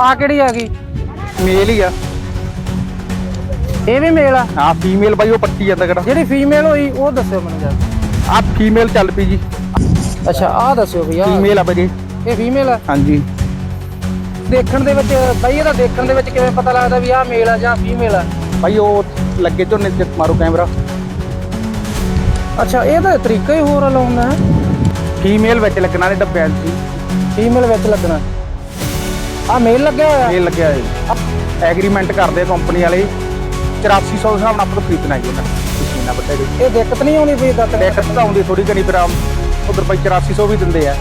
ਆ ਕਿਹੜੀ ਆ ਗਈ? ਮੇਲ ਹੀ ਆ। ਇਹ ਵੀ ਮੇਲ ਆ? ਹਾਂ ਫੀਮੇਲ ਬਾਈ ਉਹ ਪੱਟੀ ਜਾਂਦਾ ਕਿਹੜਾ ਜਿਹੜੀ ਫੀਮੇਲ ਹੋਈ ਉਹ ਦੱਸਿਓ ਮੈਨੂੰ ਜਰਾ ਆ ਫੀਮੇਲ ਚੱਲ ਪਈ ਜੀ। ਅੱਛਾ ਆ ਦੱਸਿਓ ਭਈਆ ਫੀਮੇਲ ਆ ਬਾਈ ਇਹ ਫੀਮੇਲ ਆ? ਹਾਂਜੀ। ਦੇਖਣ ਦੇ ਵਿੱਚ ਬਈ ਇਹਦਾ ਦੇਖਣ ਦੇ ਵਿੱਚ ਕਿਵੇਂ ਪਤਾ ਲੱਗਦਾ ਵੀ ਆਹ ਮੇਲ ਆ ਜਾਂ ਫੀਮੇਲ ਆ? ਬਾਈ ਉਹ ਲੱਗੇ ਝੋਨੇ ਤੇ ਮਾਰੋ ਕੈਮਰਾ। ਅੱਛਾ ਇਹ ਤਾਂ ਤਰੀਕਾ ਹੀ ਹੋਰ ਆ ਲਾਉਣ ਦਾ ਫੀਮੇਲ ਵਿੱਚ ਲੱਗਣਾ ਨੇ ਡੱਬਿਆਂ 'ਚ ਜੀ ਫੀਮੇਲ ਵਿੱਚ ਲੱਗਣਾ। ਆ ਮੇਲ ਲੱਗਿਆ ਹੋਇਆ? ਇਹ ਲੱਗਿਆ ਹੈ ਐਗਰੀਮੈਂਟ ਕਰਦੇ ਕੰਪਨੀ ਵਾਲੇ। 8400 ਦੇ ਹਿਸਾਬ ਨਾਲ ਆਪਾਂ ਨੂੰ ਖਰੀਦਣਾ ਹੈ ਉਹਨਾਂ ਮਸ਼ੀਨਾਂ ਵੱਡੇ ਦੇ ਇਹ ਦਿੱਕਤ ਨਹੀਂ ਆਉਂਦੀ ਵੀ ਦੱਤ ਦਿੱਕਤ ਤਾਂ ਆਉਂਦੀ ਥੋੜੀ ਘਣੀ ਫਿਰ ਉਧਰ ਬਾਈ 8400 ਵੀ ਦਿੰਦੇ ਆ।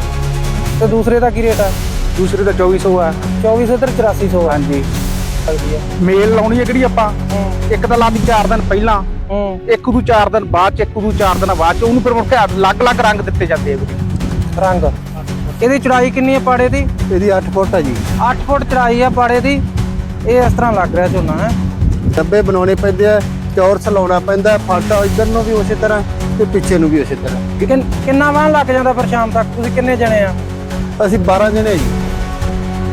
ਤੇ ਦੂਸਰੇ ਦਾ ਕੀ ਰੇਟ ਆ? ਦੂਸਰੇ ਦਾ 2400 ਆ। 2400 ਤੇ 8400 ਆ। ਹਾਂਜੀ। ਮੇਲ ਲਾਉਣੀ ਹੈ ਕਿਹੜੀ ਆਪਾਂ। ਇੱਕ ਤਾਂ ਲਾਦੀ 4 ਦਿਨ ਪਹਿਲਾਂ। ਇੱਕ ਨੂੰ 4 ਦਿਨ ਬਾਅਦ ਚ ਇੱਕ ਨੂੰ 4 ਦਿਨ ਬਾਅਦ ਚ ਉਹਨੂੰ ਫਿਰ ਮੁੜ ਕੇ ਅਲੱਗ-ਅਲੱਗ ਰੰਗ ਦਿੱਤੇ ਜਾਂਦੇ ਆ ਰੰਗ। ਇਹਦੀ ਚੜਾਈ ਕਿੰਨੀ ਹੈ ਪਾੜੇ ਦੀ? ਇਹਦੀ 8 ਫੁੱਟ ਆ ਜੀ। 8 ਫੁੱਟ ਚੜਾਈ ਆ ਪਾੜੇ ਦੀ। ਇਹ ਇਸ ਤਰ੍ਹਾਂ ਲੱਗ ਰਿਹਾ ਝੋਨਾ ਹੈ? ਡੱਬੇ ਬਣਾਉਣੇ ਪੈਂਦੇ ਆ ਚੌਰਸ ਲਾਉਣਾ ਪੈਂਦਾ ਫਾਟਾ ਇੱਧਰ ਨੂੰ ਵੀ ਉਸੇ ਤਰ੍ਹਾਂ ਤੇ ਪਿੱਛੇ ਨੂੰ ਵੀ ਉਸੇ ਤਰ੍ਹਾਂ। ਕਿੰਨ- ਕਿੰਨਾ ਵਾਹਣ ਲੱਗ ਜਾਂਦਾ ਫਿਰ ਸ਼ਾਮ ਤੱਕ? ਤੁਸੀਂ ਕਿੰਨੇ ਜਣੇ ਆ? ਅਸੀਂ 12 ਜਣੇ ਜੀ।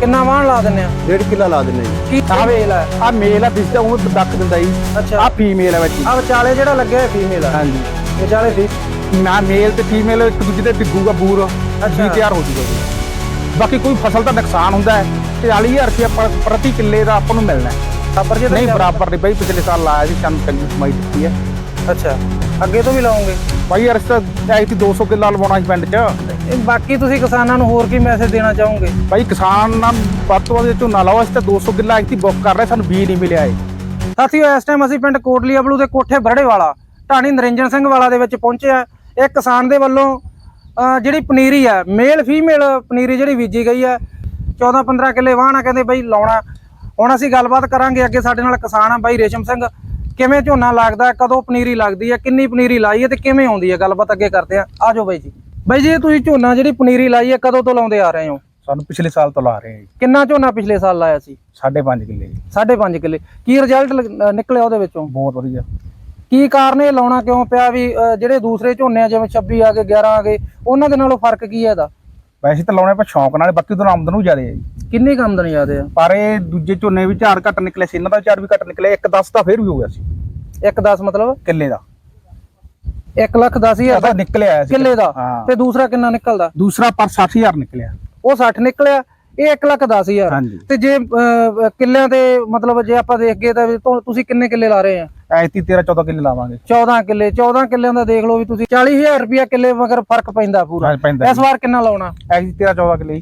ਕਿੰਨਾ ਵਾਹਣ ਲਾ ਦਿੰਦੇ ਆ? 1.5 ਕਿੱਲਾ ਲਾ ਦਿੰਦੇ ਜੀ। ਕੀ ਆ। ਵੇਲ ਆ। ਆ ਮੇਲ ਆ ਦਿਸਦਾ ਉਹ ਦੱਕ ਦਿੰਦਾ ਜੀ। ਅੱਛਾ। ਆ ਫੀਮੇਲ ਆ ਵਿੱਚ ਆ ਵਿਚਾਲੇ ਜਿਹੜਾ ਲੱਗਿਆ ਹੈ ਫੀਮੇਲ ਆ। ਹਾਂਜੀ। ਵਿਚਾਲੇ ਸੀ ਨਾ ਮੇਲ ਤੇ ਫੀਮੇਲ ਇੱਕ ਦੂਜੇ ਤੇ ਡਿੱਗੂਗਾ ਬੂਰ। ਜੀ ਤਿਆਰ ਹੋ ਜੂਗਾ ਜੀ। ਬਾਕੀ ਕੋਈ ਫਸਲ ਦਾ ਨੁਕਸਾਨ ਹੁੰਦਾ ਹੈ 40000 ਰੁਪਏ ਪਰ- ਪ੍ਰਤੀ ਕਿੱਲੇ ਦਾ ਆਪਾਂ ਨੂੰ ਮਿਲਣਾ ਹੈ। ਬਰਾਬਰ ਜੇ ਨਹੀਂ ਬਰਾਬਰ ਨਹੀਂ ਬਾਈ ਪਿਛਲੇ ਸਾਲ ਲਾਇਆ ਸੀ ਸਾਨੂੰ ਚੰਗੀ ਕਮਾਈ ਦਿੱਤੀ ਹੈ। ਅੱਛਾ ਅੱਗੇ ਤੋਂ ਵੀ ਲਾਉਂਗੇ ਬਾਈ ਯਾਰ ਇਸ ਤਾਂ ਆਈ ਸੀ 200 ਕਿੱਲਾ ਲਵਾਉਣਾ ਸੀ ਪਿੰਡ 'ਚ। ਇਹ ਬਾਕੀ ਤੁਸੀਂ ਕਿਸਾਨਾਂ ਨੂੰ ਹੋਰ ਕੀ ਮੈਸੇਜ ਦੇਣਾ ਚਾਹੋਗੇ? ਬਾਈ ਕਿਸਾਨ ਨਾਲ ਵੱਧ ਤੋਂ ਵੱਧ ਝੋਨਾ ਲਾਓ ਅਸੀਂ ਤਾਂ 200 ਕਿੱਲਾ ਇੱਥੇ ਬੁੱਕ ਕਰ ਰਹੇ ਸਾਨੂੰ ਬੀ ਨਹੀਂ ਮਿਲਿਆ ਏ ਸਾਥੀਓ ਇਸ ਟਾਈਮ ਅਸੀਂ ਪਿੰਡ ਕੋਟਲੀ ਅਬਲੂ ਦੇ ਕੋਠੇ ਬਰੜੇ ਵਾਲਾ ਢਾਣੀ ਨਰਿੰਜਨ ਸਿੰਘ ਵਾਲਾ ਦੇ ਵਿੱਚ ਪਹੁੰਚੇ ਆ ਇਹ ਕਿਸਾਨ ਦੇ ਵੱਲੋਂ ਜਿਹੜੀ ਪਨੀਰੀ ਆ ਮੇਲ ਫੀਮੇਲ ਪਨੀਰੀ ਜਿਹੜੀ ਬੀਜੀ ਗਈ ਆ 14 15 ਕਿੱਲੇ ਵਾਹਣਾ ਕਹਿੰਦੇ ਬਈ ਲਾਉਣਾ। ਹੁਣ ਅਸੀਂ ਗੱਲਬਾਤ ਕਰਾਂਗੇ ਅੱਗੇ ਸਾਡੇ ਨਾਲ ਕਿਸਾਨ ਆ ਬਾਈ ਰੇਸ਼ਮ ਸਿੰਘ। ਕਿਵੇਂ ਝੋਨਾ ਲੱਗਦਾ ਕਦੋਂ ਪਨੀਰੀ ਲੱਗਦੀ ਆ ਕਿੰਨੀ ਪਨੀਰੀ ਲਾਈ ਹੈ ਤੇ ਕਿਵੇਂ ਆਉਂਦੀ ਹੈ ਗੱਲਬਾਤ ਅੱਗੇ ਕਰਦੇ ਆ। ਆਜੋ ਬਾਈ ਜੀ। ਬਾਈ ਜੀ ਤੁਸੀਂ ਝੋਨਾ ਜਿਹੜੀ ਪਨੀਰੀ ਲਾਈ ਹੈ ਕਦੋਂ ਤੋਂ ਲਾਉਂਦੇ ਆ ਰਹੇ ਹੋ? ਸਾਨੂੰ ਪਿਛਲੇ ਸਾਲ ਤੋਂ ਲਾ ਰਹੇ ਆ ਜੀ। ਕਿੰਨਾ ਝੋਨਾ ਪਿਛਲੇ ਸਾਲ ਲਾਇਆ ਸੀ? 5.5 ਕਿੱਲੇ ਜੀ। 5.5 ਕਿੱਲੇ। ਕੀ ਰਿਜ਼ਲਟ ਨਿਕਲਿਆ ਉਹਦੇ ਵਿੱਚੋਂ? ਬਹੁਤ ਵਧੀਆ। ਕੀ ਕਾਰਨ ਇਹ ਲਾਉਣਾ ਕਿਉਂ ਪਿਆ ਵੀ ਅਹ, ਜਿਹੜੇ ਦੂਸਰੇ ਝੋਨੇ ਆ ਜਿਵੇਂ 26 ਆ ਗਏ 11 ਆ ਗਏ ਉਹਨਾਂ ਦੇ ਨਾਲੋਂ ਫ਼ਰਕ ਕੀ ਹੈ ਇਹਦਾ? ਵੈਸੇ ਤਾਂ ਲਾਉਣੇ ਆਪਾਂ ਸ਼ੌਂਕ ਨਾਲ ਬਾਕੀ ਤੋਂ ਆਮਦਨ ਨੂੰ ਜ਼ਿਆਦਾ ਹੈ ਜੀ। ਕਿੰਨੀ ਕੁ ਆਮਦਨ ਜ਼ਿਆਦੇ ਆ? ਪਰ ਇਹ ਦੂਜੇ ਝੋਨੇ ਵੀ ਝਾੜ ਘੱਟ ਨਿਕਲੇ ਸੀ ਇਹਨਾਂ ਦਾ ਝਾੜ ਵੀ ਘੱਟ ਨਿਕਲਿਆ ਇੱਕ 10 ਤਾਂ ਫੇਰ ਵੀ ਹੋ ਗਿਆ ਸੀ। 1 10 ਮਤਲਬ? ਕਿੱਲੇ ਦਾ। 1 ਲੱਖ 10 ਹਜ਼ਾਰ ਇਹਦਾ ਨਿਕਲਿਆ ਸੀ। ਕਿੱਲੇ ਦਾ? ਹਾਂ। ਤੇ ਦੂਸਰਾ ਕਿੰਨਾ ਨਿਕਲਦਾ? ਦੂਸਰਾ ਪਰ 60000 ਨਿਕਲਿਆ। ਉਹ 60 ਨਿਕਲਿਆ ਇਹ 1 ਲੱਖ 10 ਹਜ਼ਾਰ। ਹਾਂਜੀ। ਤੇ ਜੇ ਅਹ, ਕਿੱਲਿਆਂ ਤੇ ਮਤਲਬ ਜੇ ਆਪਾਂ ਦੇਖ ਗਏ ਤਾਂ ਵੀ ਤੁ- ਤੁਸੀਂ ਕਿੰਨੇ ਕਿੱਲੇ ਲਾ ਰਹੇ ਆ? ਐਤੀ 13 14 ਕਿੱਲੇ ਲਾਵਾਂਗੇ। 14 ਕਿੱਲੇ 14 ਕਿੱਲਿਆਂ ਦਾ ਦੇਖ ਲਓ ਵੀ ਤੁਸੀਂ 40000 ਰੁਪਇਆ ਕਿੱਲੇ ਮਗਰ ਫ਼ਰਕ ਪੈਂਦਾ ਪੂਰਾ। ਪੈਂਦਾ ਇਸ ਵਾਰ ਕਿੰਨਾ ਲਾਉਣਾ? ਐਤੀ 13 14 ਕਿੱਲੇ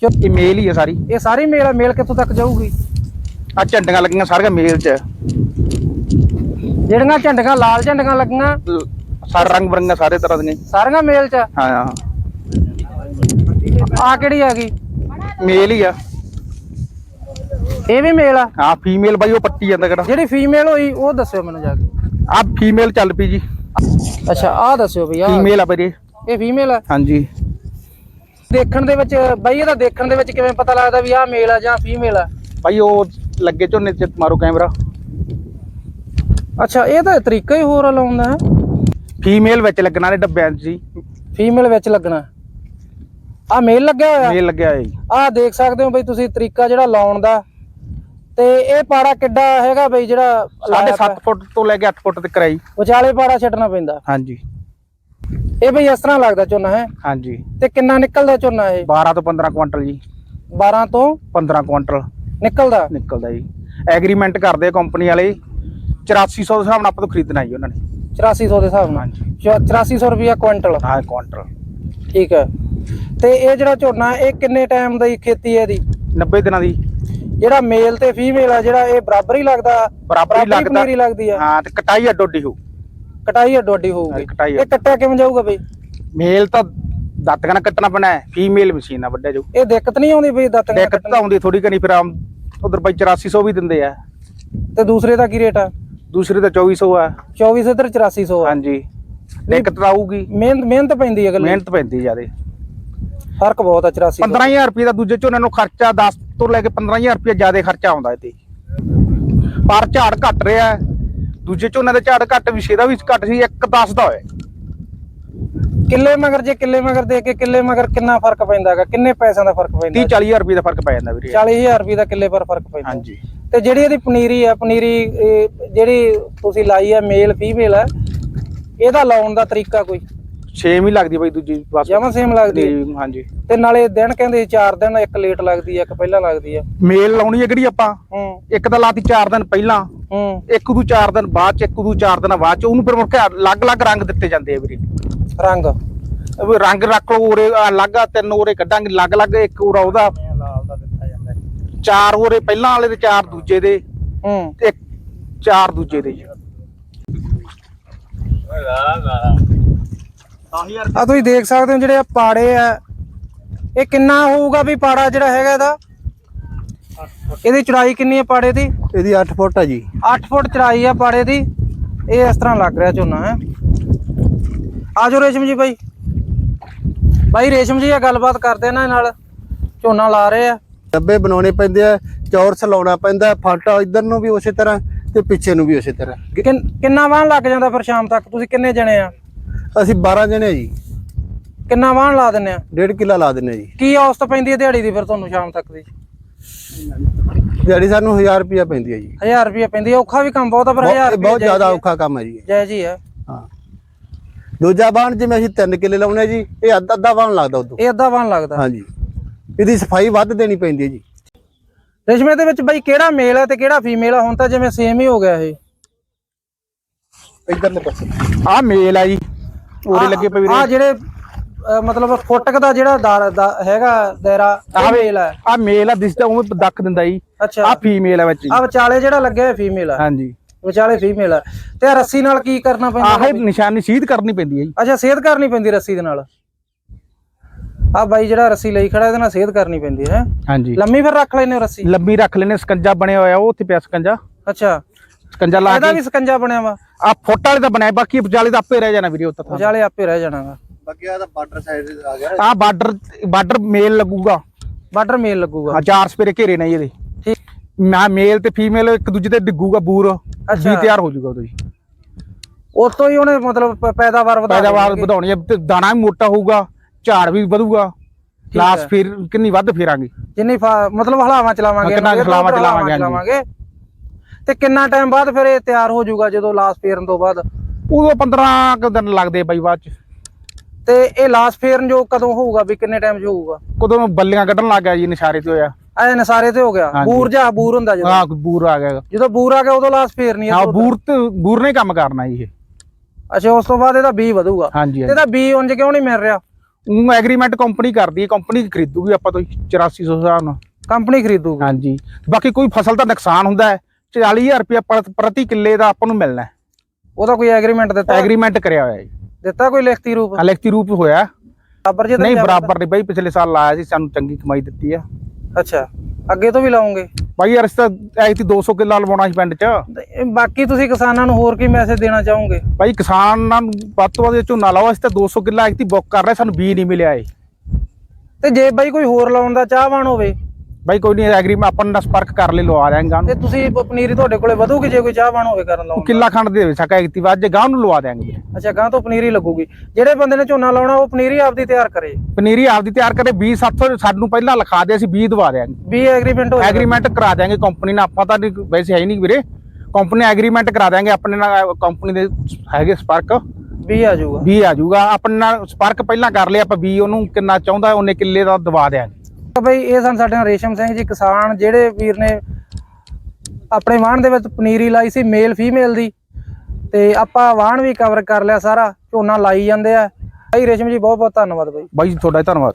ਚਲੋ, ਇਹ ਮੇਲ ਹੀ ਹੈ ਸਾਰੀ। ਇਹ ਸਾਰੀ ਮੇਲ ਮੇਲ ਕਿੱਥੋਂ ਤੱਕ ਜਾਊਗੀ? ਆ ਝੰਡੀਆਂ ਲੱਗੀਆਂ ਸਾਰੀਆਂ ਮੇਲ 'ਚ। ਜਿਹੜੀਆਂ ਝੰਡੀਆਂ ਲਾਲ ਝੰਡੀਆਂ ਲੱਗੀਆਂ ਲ- ਸਾਰੇ ਰੰਗ ਬਰੰਗੀਆਂ ਸਾਰੇ ਤਰ੍ਹਾਂ ਦੀਆਂ। ਸਾਰੀਆਂ ਮੇਲ ਚ ਆ। ਹਾਂ ਹਾਂ। ਆਹ ਕਿਹੜੀ ਆ ਗਈ? ਮੇਲ ਹੀ ਆ। ਇਹ ਵੀ ਮੇਲ ਆ? ਹਾਂ ਫੀਮੇਲ ਬਾਈ ਉਹ ਪੱਟੀ ਜਾਂਦਾ ਕਿਹੜਾ। ਜਿਹੜੀ ਫੀਮੇਲ ਹੋਈ ਉਹ ਦੱਸਿਓ ਮੈਨੂੰ ਜਾ ਕੇ। ਆ ਫੀਮੇਲ ਚੱਲ ਪਈ ਜੀ। ਅੱਛਾ ਆਹ ਦੱਸਿਓ ਵੀ ਆ ਫੀਮੇਲ ਆ ਬਾਈ ਇਹ ਫੀਮੇਲ ਆ? ਹਾਂਜੀ। ਦੇਖਣ ਦੇ ਵਿੱਚ ਬਈ ਇਹਦਾ ਦੇਖਣ ਦੇ ਵਿੱਚ ਕਿਵੇਂ ਪਤਾ ਲੱਗਦਾ ਵੀ ਆਹ ਮੇਲ ਆ ਜਾਂ ਫੀਮੇਲ ਆ? ਬਾਈ ਉਹ ਲੱਗੇ ਝੋਨੇ ਤੇ ਮਾਰੋ ਕੈਮਰਾ। ਅੱਛਾ ਇਹ ਤਾਂ ਤਰੀਕਾ ਹੀ ਹੋਰ ਆ ਲਾਉਣ ਦਾ। ਫੀਮੇਲ ਵਿੱਚ ਲੱਗਣਾ ਨੇ ਡੱਬਿਆਂ 'ਚ ਜੀ। ਫੀਮੇਲ ਵਿੱਚ ਲੱਗਣਾ। ਆ ਮੇਲ ਲੱਗਿਆ ਹੋਇਆ? ਮੇਲ ਲੱਗਿਆ ਜੀ। ਆਹ ਦੇਖ ਸਕਦੇ ਹੋ ਬਈ ਤੁਸੀਂ ਤਰੀਕਾ ਜਿਹੜਾ ਲਾਉਣ ਦਾ। ਤੇ ਇਹ ਪਾੜਾ ਕਿੱਡਾ ਹੈਗਾ ਬਈ ਜਿਹੜਾ ਸਾਢੇ 7 ਫੁੱਟ ਤੋਂ ਲੈ ਕੇ 8 ਫੁੱਟ ਤੱਕ ਆਈ ਵਿਚਾਲੇ ਪਾੜਾ ਛੱਡਣਾ ਪੈਂਦਾ। ਹਾਂਜੀ। ਇਹ ਬਈ ਇਸ ਤਰ੍ਹਾਂ ਲੱਗਦਾ ਝੋਨਾ ਹੈ? ਹਾਂਜੀ। ਤੇ ਕਿੰਨਾ ਨਿਕਲਦਾ ਝੋਨਾ ਇਹ? 12 ਤੋਂ 15 ਕੁਇੰਟਲ ਜੀ। 12 ਤੋਂ 15 ਕੁਇੰਟਲ। ਨਿਕਲਦਾ? ਨਿਕਲਦਾ ਜੀ। ਐਗਰੀਮੈਂਟ ਕਰਦੇ ਆ ਕੰਪਨੀ ਵਾਲੇ। 8400 ਦੇ ਹਿਸਾਬ ਨਾਲ ਆਪਾਂ ਤੋਂ ਖਰੀਦਣਾ ਜੀ ਉਹਨਾਂ ਨੇ। 8400 ਦੇ ਹਿਸਾਬ ਨਾਲ। ਹਾਂਜੀ। 8400 ਰੁਪਿਆ ਕੁਇੰਟਲ। ਹਾਂ ਕੁਇੰਟਲ। ਠੀਕ ਹੈ। ਤੇ ਇਹ ਜਿਹੜਾ ਝੋਨਾ ਇਹ ਕਿੰਨੇ ਟਾਈਮ ਦੀ ਖੇਤੀ ਹੈ ਇਹਦੀ? 90 ਦਿਨਾਂ ਦੀ। ਜਿਹੜਾ ਮੇਲ ਤੇ ਫੀਮੇਲ ਆ ਜਿਹੜਾ ਇਹ ਬਰਾਬਰ ਹੀ ਲੱਗਦਾ? ਬਰਾਬਰ ਹੀ ਲੱਗਦਾ। ਪਨੀਰੀ ਲੱਗਦੀ ਆ? ਹਾਂ ਤੇ ਕਟਾਈ ਅੱਡੋ ਅੱਡੀ ਹੋ ਕਟਾਈ ਅੱਡੋ ਅੱਡੀ ਹੋਊਗੀ। ਇਹ ਕੱਟਿਆ ਕਿਵੇਂ ਜਾਊਗਾ ਬਈ? ਮੇਲ ਤਾਂ ਦਾਤਕਾਂ ਨਾਲ ਕੱਟਣਾ ਪੈਣਾ ਹੈ। ਫੀਮੇਲ ਮਸ਼ੀਨ ਨਾਲ ਵੱਡਾ ਜੋ। ਇਹ ਦਿੱਕਤ ਨਹੀਂ ਆਉਂਦੀ ਬਈ ਦਾਤੀਆਂ ਦਿੱਕਤ ਤਾਂ ਆਉਂਦੀ ਥੋੜੀ ਘਣੀ ਫਿਰ ਉਧਰ ਬਾਈ 8400 ਵੀ ਦਿੰਦੇ ਆ। ਤੇ ਦੂਸਰੇ ਦਾ ਕੀ ਰੇਟ ਆ? ਦੂਸਰੇ ਦਾ 2400 ਆ। 2400 ਤੇ 8400 ਆ। ਹਾਂਜੀ। ਦਿੱਕਤ ਆਊਗੀ। ਮਿਹਨਤ ਮਿਹਨਤ ਪੈਂਦੀ ਹੈ ਗੱਲੇ ਮਿਹਨਤ ਪੈਂਦੀ ਜਿਆਦੇ। ਫ਼ਰਕ ਬਹੁਤ ਆ 84 ਤੋਂ। 15000 ਰੁਪਏ ਦਾ ਦੂਜੇ ਝੋਨੇ ਨੂੰ ਖਰਚਾ 10 ਤੋਂ ਲੈ ਕੇ 15000 ਰੁਪਏ ਜਿਆਦੇ ਖਰਚਾ ਆਉਂਦਾ ਇਹ ਤੇ ਪਰ ਝਾੜ ਘਟ ਰਿਹਾ ਹੈ। ਦੂਜੇ ਝੋਨੇ ਦੇ ਝਾੜ ਘੱਟ ਵਿਸ਼ੇ ਦਾ ਵੀ ਘੱਟ ਸੀ 1 10 ਦਾ ਹੋਇਆ। ਕਿੱਲੇ ਮਗਰ ਜੇ ਕਿੱਲੇ ਮਗਰ ਦੇ ਕੇ ਕਿੱਲੇ ਮਗਰ ਕਿੰਨਾ ਫ਼ਰਕ ਪੈਂਦਾ ਹੈਗਾ? ਕਿੰਨੇ ਪੈਸਿਆਂ ਦਾ ਫ਼ਰਕ 30 ਪੈਂਦਾ 40000 ਰੁਪਏ ਦਾ ਫ਼ਰਕ ਪੈ ਜਾਂਦਾ ਵੀਰੇ। 40000 ਰੁਪਏ ਦਾ ਕਿੱਲੇ ਪਰ ਫ਼ਰਕ ਪੈਂਦਾ ਹਾਂਜੀ। ਤੇ ਜਿਹੜੀ ਇਹਦੀ ਪਨੀਰੀ ਆ ਪਨੀਰੀ ਇਹ ਜਿਹੜੀ ਤੁਸੀਂ ਲਾਈ ਆ ਮੇਲ ਫੀਮੇਲ ਆ ਇਹਦਾ ਲਾਉਣ ਦਾ ਤਰੀਕਾ ਕੋਈ? ਸੇਮ ਹੀ ਲੱਗਦੀ ਬਾਈ ਦੂਜੀ ਬਸ। ਜਮਾਂ ਸੇਮ ਲੱਗਦੀ ਹੈ। ਹਾਂਜੀ। ਤੇ ਨਾਲੇ ਦਿਨ ਕਹਿੰਦੇ 4 ਦਿਨ ਇੱਕ ਲੇਟ ਲੱਗਦੀ ਆ ਇੱਕ ਪਹਿਲਾਂ ਲੱਗਦੀ ਆ। ਮੇਲ ਲਾਉਣੀ ਹੈ ਕਿਹੜੀ ਆਪਾਂ? ਹੂੰ। ਇੱਕ ਤਾਂ ਲਾਤੀ 4 ਦਿਨ ਪਹਿਲਾਂ ਹੂੰ। ਇੱਕ ਨੂੰ 4 ਦਿਨ ਬਾਅਦ ਚ ਇੱਕ ਨੂੰ 4 ਦਿਨ ਬਾਅਦ ਚ ਉਹਨੂੰ ਫਿਰ ਮੁੜ ਕੇ ਅਲੱਗ-ਅਲੱਗ ਰੰਗ ਦਿੱਤੇ ਜਾਂਦੇ ਆ ਵੀਰੇ। ਰੰਗ। ਵੀ ਰੰਗ ਰੱਖ ਲਓ ਉਰੇ ਅਲੱਗ ਆ ਤਿੰਨ ਉਰੇ ਕੱਢਾਂਗੇ ਅਲੱਗ-ਅਲੱਗ ਇੱਕ ਉਰਾ ਉਹਦਾ। ਚਾਰ ਉਰੇ ਪਹਿਲਾਂ ਵਾਲੇ ਤੇ ਚਾਰ ਦੂਜੇ ਦੇ। ਹੂੰ। ਤੇ ਇੱਕ ਚਾਰ ਦੂਜੇ ਦੇ। ਜੀ ਆ ਤੁਸੀਂ ਦੇਖ ਸਕਦੇ ਹੋ ਜਿਹੜੇ ਆ ਪਾੜੇ ਆ ਇਹ ਕਿੰਨਾ ਹੋਊਗਾ ਵੀ ਪਾੜਾ ਜਿਹੜਾ ਹੈਗਾ ਇਹਦਾ? ਇਹਦੀ ਚੜਾਈ ਕਿੰਨੀ ਹੈ ਪਾੜੇ ਦੀ? ਇਹਦੀ 8 ਫੁੱਟ ਆ ਜੀ। 8 ਫੁੱਟ ਚੜਾਈ ਆ ਪਾੜੇ ਦੀ। ਇਹ ਇਸ ਤਰ੍ਹਾਂ ਲੱਗ ਰਿਹਾ ਝੋਨਾ ਹੈ। ਆਜੋ ਰੇਸ਼ਮ ਜੀ ਬਾਈ। ਬਾਈ ਰੇਸ਼ਮ ਜੀ ਆ ਗੱਲਬਾਤ ਕਰਦੇ ਇਹਨਾਂ ਨਾਲ। ਝੋਨਾ ਲਾ ਰਹੇ ਆ। ਡੱਬੇ ਬਣਾਉਣੇ ਪੈਂਦੇ ਆ ਚੌਰਸ ਲਾਉਣਾ ਪੈਂਦਾ ਫਾਟਾ ਇਧਰ ਨੂੰ ਵੀ ਉਸੇ ਤਰ੍ਹਾਂ ਤੇ ਪਿੱਛੇ ਨੂੰ ਵੀ ਉਸੇ ਤਰ੍ਹਾਂ। ਕਿੰਨ- ਕਿੰਨਾ ਵਾਹਣ ਲੱਗ ਜਾਂਦਾ ਫਿਰ ਸ਼ਾਮ ਤੱਕ? ਤੁਸੀਂ ਕਿੰਨੇ ਜਣੇ ਆ? ਅਸੀਂ 12 ਜਣੇ ਆ ਜੀ। ਕਿੰਨਾ ਵਾਹਣ ਲਾ ਦਿੰਨੇ ਆ? ਡੇਢ ਕਿੱਲਾ ਲਾ ਦਿੰਨੇ ਆ ਜੀ। ਕੀ ਔਸਤ ਪੈਂਦੀ ਹੈ ਦਿਹਾੜੀ ਦੀ ਫਿਰ ਤੁਹਾਨੂੰ ਸ਼ਾਮ ਤੱਕ ਦੀ? ਦਿਹਾੜੀ ਸਾਨੂੰ 1000 ਰੁਪਿਆ ਪੈਂਦੀ ਹੈ ਜੀ। 1000 ਰੁਪਏ ਪੈਂਦੀ ਹੈ। ਔਖਾ ਵੀ ਕੰਮ ਬਹੁਤ ਆ ਪਰ 1000 ਬਹੁਤ ਰੁਪਏ ਬਹੁਤ ਜ਼ਿਆਦਾ ਔਖਾ ਕੰਮ ਹੈ ਜੀ। ਜੈ ਜੀ ਹੈ। ਹਾਂ। ਦੂਜਾ ਬਾਣ ਜਿਵੇਂ ਅਸੀਂ 3 ਕਿੱਲੇ ਲਾਉਣੇ ਆ ਜੀ ਇਹ ਅੱਧਾ ਅੱਧਾ ਬਾਣ ਲੱਗਦਾ ਉਦੋਂ। ਇਹ ਅੱਧਾ ਵਾਹਣ ਲੱਗਦਾ। ਹਾਂਜੀ। ਇਹਦੀ ਸਫ਼ਾਈ ਵੱਧ ਦੇਣੀ ਪੈਂਦੀ ਹੈ ਜੀ। ਰੇਸ਼ਮੇ ਦੇ ਵਿੱਚ ਬਾਈ ਕਿਹੜਾ ਮੇਲ ਹੈ ਤੇ ਕਿਹੜਾ ਫੀਮੇਲ ਆ? ਹੁਣ ਤਾਂ ਜਿਵੇਂ ਸੇਮ ਹੀ ਹੋ ਗਿਆ ਇਹ। ਇਧਰਲੇ ਪਾਸੇ। ਆਹ ਮੇਲ ਆ ਜੀ। ਉਰੇ ਲੱਗੇ ਪਏ ਵੀਰੇ। ਆ ਜਿਹੜੇ ਅਹ, ਮਤਲਬ ਫੁੱਟਕ ਦਾ ਜਿਹੜਾ ਦਾਰ ਦਾ ਹੈਗਾ ਦਾਇਰਾ ਆ ਮੇਲ ਹੈ। ਆਹ ਮੇਲ ਆ ਦਿਸਦਾ ਉਵੇਂ ਦੱਖ ਦਿੰਦਾ ਜੀ। ਅੱਛਾ। ਆਹ ਫੀਮੇਲ ਆ ਵਿੱਚ ਜੀ। ਆ ਵਿਚਾਲੇ ਜਿਹੜਾ ਲੱਗਿਆ ਫੀਮੇਲ ਆ। ਹਾਂਜੀ। ਵਿਚਾਲੇ ਫੀਮੇਲ ਆ। ਤੇ ਆਹ ਰੱਸੀ ਨਾਲ ਕੀ ਕਰਨਾ ਪੈਂਦਾ ਆਹ ਨਿਸ਼ਾਨੀ ਸੀਧ ਕਰਨੀ ਪੈਂਦੀ ਹੈ ਜੀ। ਅੱਛਾ ਸੇਧ ਕਰਨੀ ਪੈਂਦੀ ਰੱਸੀ ਦੇ ਨਾਲ? ਆ ਬਾਈ ਜਿਹੜਾ ਰੱਸੀ ਲਈ ਖੜਾ ਇਹਦੇ ਨਾਲ ਸੇਧ ਕਰਨੀ ਪੈਂਦੀ ਹੈ। ਹਾਂਜੀ। ਲੰਮੀ ਫਿਰ ਰੱਖ ਲੈਨੇ ਹੋ ਰੱਸੀ? ਲੰਮੀ ਰੱਖ ਲੈਨੇ ਸਕੰਜਾ ਬਣਿਆ ਹੋਇਆ ਉਹ ਉੱਥੇ ਪਿਆ ਸਕੰਜਾ। ਅੱਛਾ। ਸਕੰਜਾ ਲਾ ਇਹਦਾ ਕੇ ਵੀ ਸਕੰਜਾ ਬਣਿਆ ਵਾ। ਆ ਫੋਟੋ ਵਾਲੇ ਦਾ ਬਣਾਇਆ ਬਾਕੀ ਵਿਚਾਲੇ ਦਾ ਆਪੇ ਰਹਿ ਜਾਣਾ ਵੀਰੇ ਉੱਥੇ ਵਿਚਾਲੇ ਆਪੇ ਰਹਿ ਜਾਣਾਗਾ ਬਾਕੀ ਆ ਤਾਂ ਬਾਰਡਰ ਸਾਈਡ ਆ ਗਿਆ। ਆ ਬਾਰਡਰ ਬਾਰਡਰ ਮੇਲ ਲੱਗੂਗਾ। ਬਾਰਡਰ ਮੇਲ ਲੱਗੂਗਾ। ਆ ਚਾਰ ਸਪੇਰੇ ਘੇਰੇ ਨੇ ਜੀ ਇਹਦੇ। ਠੀਕ। ਮੈਂ ਮੇਲ ਤੇ ਫੀਮੇਲ ਇੱਕ ਦੂਜੇ ਤੇ ਡਿੱਗੂਗਾ ਬੂਰ। ਅੱਛਾ। ਵੀ ਤਿਆਰ ਹੋ ਜਾਊਗਾ ਉਦੋਂ ਜੀ ਉਸ ਤੋਂ ਹੀ ਉਹਨੇ ਮਤਲਬ ਪ- ਪੈਦਾਵਾਰ ਵਧਾ ਪੈਦਾਵਾਰ ਵਧਾਉਣੀ ਹੈ ਤੇ ਦਾਣਾ ਵੀ ਮੋਟਾ ਹੋਊਗਾ ਝਾੜ ਵੀ ਵਧੂਗਾ। ਲਾਸ ਹੈ। ਫਿਰ ਕਿੰਨੀ ਵੱਧ ਫੇਰਾਂਗੇ। ਜਿੰਨੀ ਫਾ- ਮਤਲਬ ਹਲਾਵਾਂ ਚਲਾਵਾਂਗੇ ਕਿੰਨਾ ਇਹਨੂੰ, ਹਲਾਵਾਂ ਇਹਨੂੰ ਚਲਾਵਾਂਗੇ, ਹਾਂਜੀ। ਚਲਾਵਾਂਗੇ। ਤੇ ਕਿੰਨਾ ਟਾਈਮ ਬਾਅਦ ਫਿਰ ਇਹ ਤਿਆਰ ਹੋ ਜਾਊਗਾ ਜਦੋਂ ਲਾਸ ਫੇਰਨ ਤੋਂ ਬਾਅਦ? ਉਦੋਂ 15 ਕੁ ਦਿਨ ਲੱਗਦੇ ਆ ਬਾਈ ਬਾਅਦ ਚ। ਤੇ ਇਹ ਲਾਸ ਫੇਰਨ ਜੋ ਕਦੋਂ ਹੋਊਗਾ ਵੀ ਕਿੰਨੇ ਟਾਈਮ 'ਚ ਹੋਊਗਾ? ਕਦੋਂ ਬੱਲੀਆਂ ਕੱਢਣ ਲੱਗ ਗਿਆ ਜੀ ਨਿਸ਼ਾਰੇ ਤੇ ਹੋਇਆ। ਐ ਨਸਾਰੇ ਤੇ ਹੋ ਗਿਆ। ਬੂਰ ਜਾਂ ਬੂਰ ਹੁੰਦਾ ਜਦੋਂ? ਹਾਂ ਬੂਰ ਆ ਗਿਆ ਜਦੋਂ ਬੂਰ ਆ ਗਿਆ ਉਦੋਂ ਲਾਸ ਫੇਰਨੀ ਹਾਂ ਹੈ ਬੂਰ ਤੇ ਬੂਰ ਨੇ ਕੰਮ ਕਰਨਾ ਜੀ ਇਹ। ਅੱਛਾ ਉਸ ਤੋਂ ਬਾਅਦ ਇਹਦਾ ਬੀ ਵਧੂਗਾ। ਇਹਦਾ ਬੀ ਉਂਝ ਕਿਉਂ ਨਹੀਂ ਮਿਲ ਰਿਹਾ? ਉਹ ਐਗਰੀਮੈਂਟ ਕੰਪਨੀ ਕਰਦੀ ਹੈ ਕੰਪਨੀ ਖਰੀਦੂਗੀ ਆਪਾਂ ਤੋਂ 8400 ਹਿਸਾਬ ਨਾਲ। ਕੰਪਨੀ ਖਰੀਦੂਗੀ। ਹਾਂਜੀ। ਬਾਕੀ ਕੋਈ ਫਸਲ ਦਾ ਨੁਕਸਾਨ ਹੁੰਦਾ ਹੈ। 40000 ਰੁਪਏ ਪ੍ਰਤੀ ਕਿੱਲੇ ਦਾ ਆਪਾਂ ਨੂੰ ਮਿਲਣਾ ਹੈ। ਉਹਦਾ ਕੋਈ ਐਗਰੀਮੈਂਟ ਦਿੱਤਾ? ਐਗਰੀਮੈਂਟ ਕਰਿਆ ਹੋਇਆ ਜੀ। ਦਿੱਤਾ ਕੋਈ ਲਿਖਤੀ ਰੂਪ? ਅਲੈਕਟੀ ਰੂਪ ਹੋਇਆ। ਬਰਾਬਰ ਜੇ ਨਹੀਂ ਬਰਾਬਰ ਨਹੀਂ ਬਾਈ ਪਿਛਲੇ ਸਾਲ ਲਾਇਆ ਸੀ ਸਾਨੂੰ ਚੰਗੀ ਕਮਾਈ ਦਿੱਤੀ ਆ। ਅੱਛਾ ਅੱਗੇ ਤੋਂ ਵੀ ਲਾਉਂਗੇ ਬਾਈ ਯਾਰ ਇਸ ਤਾਂ ਐਤੀ 200 ਕਿੱਲਾ ਲਵਾਉਣਾ ਸੀ ਪਿੰਡ 'ਚ। ਬਾਕੀ ਤੁਸੀਂ ਕਿਸਾਨਾਂ ਨੂੰ ਹੋਰ ਕੀ ਮੈਸੇਜ ਦੇਣਾ ਚਾਹੋਗੇ? ਬਾਈ ਕਿਸਾਨਾਂ ਨੂੰ ਵੱਧ ਤੋਂ ਵੱਧ ਝੋਨਾ ਲਾਓ ਅਸੀਂ ਤਾਂ 200 ਕਿੱਲਾ ਐਤੀ ਬੁੱਕ ਕਰ ਰਹੇ ਸਾਨੂੰ ਬੀ ਨਹੀਂ ਮਿਲਿਆ ਏ ਤੇ ਜੇ ਬਾਈ ਕੋਈ ਹੋਰ ਲਾਉਣ ਦਾ ਚਾਹਵਾਨ ਹੋਵੇ ਬਾਈ ਕੋਈ ਨਹੀਂ ਐਗਰੀਮੈਂਟ ਆਪਾਂ ਨਾਲ ਸੰਪਰਕ ਕਰ ਲੈ ਲਵਾ ਦਿਆਂਗੇ ਤੇ ਤੁਸੀਂ ਪ- ਪਨੀਰੀ ਤੁਹਾਡੇ ਕੋਲੇ ਵਧੂਗੀ ਜੇ ਕੋਈ ਚਾਹਵਾਨ ਹੋਵੇ ਕਰਨ ਲਾਉਣ? ਕਿੱਲਾ ਖੰਡ ਦੇ ਸਕਾ ਐਤੀ ਬਾਅਦ ਜੇ ਗਾਂ ਨੂੰ ਲਵਾ ਦਿਆਂਗੇ ਵੀਰੇ। ਅੱਛਾ ਗਾਂ ਤੋਂ ਪਨੀਰੀ ਲੱਗੂਗੀ। ਜਿਹੜੇ ਬੰਦੇ ਨੇ ਝੋਨਾ ਲਾਉਣਾ ਉਹ ਪਨੀਰੀ ਆਪਦੀ ਤਿਆਰ ਕਰੇ। ਪਨੀਰੀ ਆਪਦੀ ਤਿਆਰ ਕਰੇ 20 700 ਸਾਨੂੰ ਪਹਿਲਾਂ ਲਿਖਾ ਦੇ ਅਸੀਂ 20 ਦਵਾ ਦਿਆਂਗੇ। ਵੀ ਐਗਰੀਮੈਂਟ ਹੋ। ਐਗਰੀਮੈਂਟ ਕਰਾ ਦਿਆਂਗੇ ਕੰਪਨੀ ਨਾਲ ਆਪਾਂ ਤਾਂ ਨਹੀਂ- ਵੈਸੇ ਹੈ ਹੀ ਨਹੀਂ ਵੀਰੇ। ਕੰਪਨੀ ਐਗਰੀਮੈਂਟ ਕਰਾ ਦਿਆਂਗੇ ਆਪਣੇ ਨਾਲ ਕੰਪਨੀ ਦੇ ਹੈਗੇ ਸੰਪਰਕ। ਵੀ ਆ ਜਾਊਗਾ। ਵੀ ਆ ਜਾਊਗਾ ਆਪਣੇ ਨਾਲ ਸੰਪਰਕ ਪਹਿਲਾਂ ਕਰ ਲਿਆ ਆਪਾਂ ਵੀ ਉਹਨੂੰ ਕਿੰਨਾ ਚਾਹੁੰਦਾ ਉਹਨੇ ਕਿੱਲੇ ਦਾ ਦਵਾ ਦਿਆਂਗੇ। ਬਈ ਇਹ ਸਨ ਸਾਡੇ ਨਾਲ ਰੇਸ਼ਮ ਸਿੰਘ ਜੀ, ਕਿਸਾਨ, ਜਿਹੜੇ ਵੀਰ ਨੇ ਆਪਣੇ ਵਾਹਣ ਦੇ ਵਿੱਚ ਪਨੀਰੀ ਲਾਈ ਸੀ ਮੇਲ ਫੀਮੇਲ ਦੀ। ਤੇ ਆਪਾਂ ਵਾਹਣ ਵੀ ਕਵਰ ਕਰ ਲਿਆ ਸਾਰਾ, ਝੋਨਾ ਲਾਈ ਜਾਂਦੇ ਆ। ਭਾਈ ਰੇਸ਼ਮ ਜੀ ਬਹੁਤ ਬਹੁਤ ਧੰਨਵਾਦ ਬਾਈ। ਬਾਈ ਜੀ, ਤੁਹਾਡਾ ਧੰਨਵਾਦ।